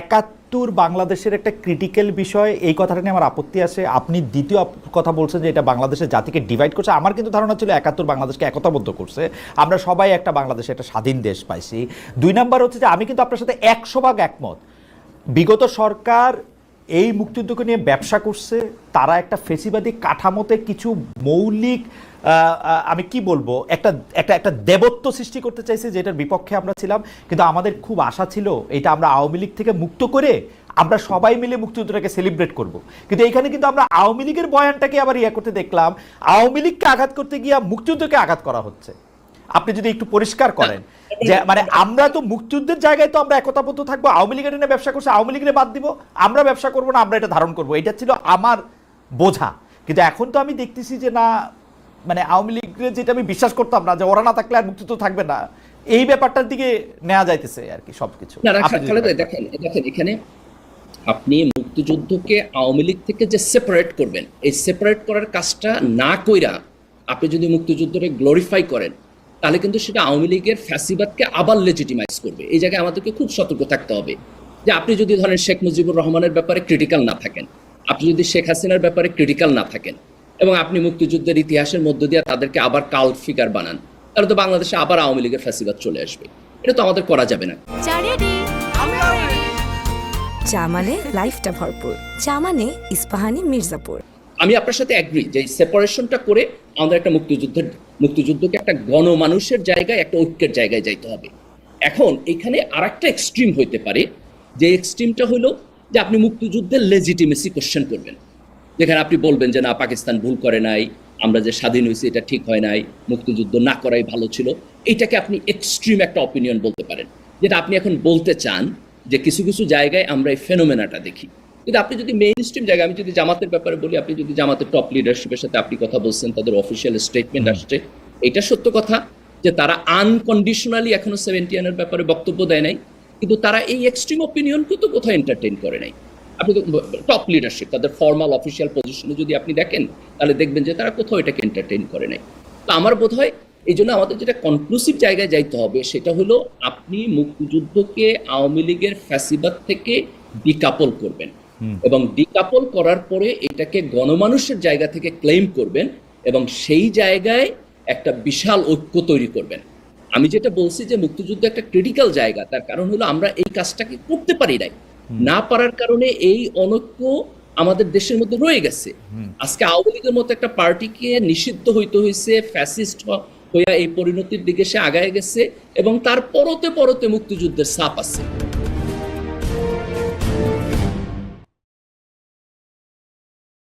একাত্তর বাংলাদেশের একটা ক্রিটিক্যাল বিষয়, এই কথাটা নিয়ে আমার আপত্তি আছে। আপনি দ্বিতীয় কথা বলছেন যে এটা বাংলাদেশের জাতিকে ডিভাইড করছে। আমার কিন্তু ধারণা ছিল একাত্তর বাংলাদেশকে একতাবদ্ধ করছে। আমরা সবাই একটা বাংলাদেশে একটা স্বাধীন দেশ পাইছি। দুই নাম্বার হচ্ছে যে আমি কিন্তু আপনার সাথে একশো ভাগ একমত। বিগত সরকার এই মুক্তিযুদ্ধকে নিয়ে ব্যবসা করছে, তারা একটা ফেসিবাদী কাঠামোতে কিছু মৌলিক আমি কি বলব, একটা একটা একটা দেবত্ব সৃষ্টি করতে চাইছে যেটার বিপক্ষে আমরা ছিলাম। কিন্তু আমাদের খুব আশা ছিল এটা আমরা আওয়ামী লীগ থেকে মুক্ত করে আমরা সবাই মিলে মুক্তিযুদ্ধটাকে সেলিব্রেট করব। কিন্তু এইখানে কিন্তু আমরা আওয়ামী লীগের বয়ানটাকে আবার ইয়ে করতে দেখলাম, আওয়ামী লীগকে আঘাত করতে গিয়ে মুক্তিযুদ্ধকে আঘাত করা হচ্ছে। আপনি যদি একটু পরিষ্কার করেন যে মানে আমরা তো মুক্তিযুদ্ধের জায়গায় তো আমরা একতাবদ্ধ থাকব আওয়ামী লীগের নিয়ে ব্যবসা করছে আওয়ামী লীগের বাদ দিব আমরা ব্যবসা করব না আমরা এটা ধারণ করব। এটা ছিল আমার বোঝা। কিন্তু এখন তো আমি দেখতেছি যে না মানে আওয়ামী লীগের যেটা আমি বিশ্বাস করতাম না যে ওরা না থাকলে আর মুক্তিযুদ্ধ থাকবে না এই ব্যাপারটার দিকে নেওয়া যাইতেছে আর কি সবকিছু। দেখেন দেখেন এখানে আপনি মুক্তিযুদ্ধকে আওয়ামী লীগ থেকে যে সেপারেট করবেন এই সেপারেট করার কাজটা না কইরা আপনি যদি মুক্তিযুদ্ধকে গ্লোরিফাই করেন তাহলে কিন্তু সেটা আওয়ামী লীগের ফ্যাসিবাদকে আবার লেজিটিমাইজ করবে। এই জায়গায় আমাদেরকে খুব সতর্ক থাকতে হবে যে আপনি যদি ধরেন শেখ মুজিবুর রহমানের ব্যাপারে ক্রিটিক্যাল না থাকেন আপনি যদি শেখ হাসিনার ব্যাপারে ক্রিটিক্যাল না থাকেন এবং আপনি মুক্তিযুদ্ধের ইতিহাসের মধ্য দিয়ে তাদেরকে আবার কাউন্ট ফিগার বানান তাহলে তো বাংলাদেশে আবার আওয়ামী লীগের ফ্যাসিবাদ চলে আসবে। এটা তো আমাদের করা যাবে না। চা মানে লাইফটা ভরপুর। চা মানে ইস্পাহানি মির্জাপুর। আমি আপনার সাথে অ্যাগ্রি যে সেপারেশনটা করে আমাদের একটা মুক্তিযুদ্ধের মুক্তিযুদ্ধকে একটা গণমানুষের জায়গায়, একটা ঐক্যের জায়গায় যাইতে হবে। এখন এখানে আর একটা এক্সট্রিম হইতে পারে, যে এক্সট্রিমটা হলো যে আপনি মুক্তিযুদ্ধের লেজিটিমেসি কোশ্চেন করবেন। যেখানে আপনি বলবেন যে না, পাকিস্তান ভুল করে নাই, আমরা যে স্বাধীন হয়েছি এটা ঠিক হয় নাই, মুক্তিযুদ্ধ না করাই ভালো ছিল। এইটাকে আপনি এক্সট্রিম একটা অপিনিয়ন বলতে পারেন। যেটা আপনি এখন বলতে চান যে কিছু কিছু জায়গায় আমরা এই ফেনোমেনাটা দেখি। কিন্তু আপনি যদি মেইন স্ট্রিম জায়গায় আমি যদি জামাতের ব্যাপারে বলি আপনি যদি জামাতের টপ লিডারশিপের সাথে আপনি কথা বলছেন তাদের অফিসিয়াল স্টেটমেন্ট আসছে এটা সত্য কথা যে তারা আনকন্ডিশনালি এখনও সেভেন্টিয়ানের ব্যাপারে বক্তব্য দেয় নাই কিন্তু তারা এই এক্সট্রিম অপিনিয়নকে তো কোথাও এন্টারটেইন করে নাই। আপনি টপ লিডারশিপ তাদের ফর্মাল অফিসিয়াল পজিশনে যদি আপনি দেখেন তাহলে দেখবেন যে তারা কোথাও এটাকে এন্টারটেইন করে নাই। তো আমার বোধ হয় এই জন্য আমাদের যেটা কনক্লুসিভ জায়গায় যাইতে হবে সেটা হলো আপনি মুক্তিযুদ্ধকে আওয়ামী লীগের ফ্যাসিবাদ থেকে ডিকাপল করবেন। এবং ডিকাপল করার পরে এটাকে গণমানুষের জায়গা থেকে ক্লেম করবেন এবং সেই জায়গায় একটা বিশাল ঐক্য তৈরি করবেন। আমি যেটা বলছি যে মুক্তিযুদ্ধ একটা ক্রিটিক্যাল জায়গা তার কারণ হলো আমরা এই কাজটাকে করতে পারি নাই। না পারার কারণে এই অনৈক্য আমাদের দেশের মধ্যে রয়ে গেছে। আজকে আওয়ামী লীগের মতো একটা পার্টিকে নিষিদ্ধ হইতে হয়েছে ফ্যাসিস্ট হইয়া এই পরিণতির দিকে সে আগায় গেছে এবং তার পরতে পরতে মুক্তিযুদ্ধের ছাপ আছে।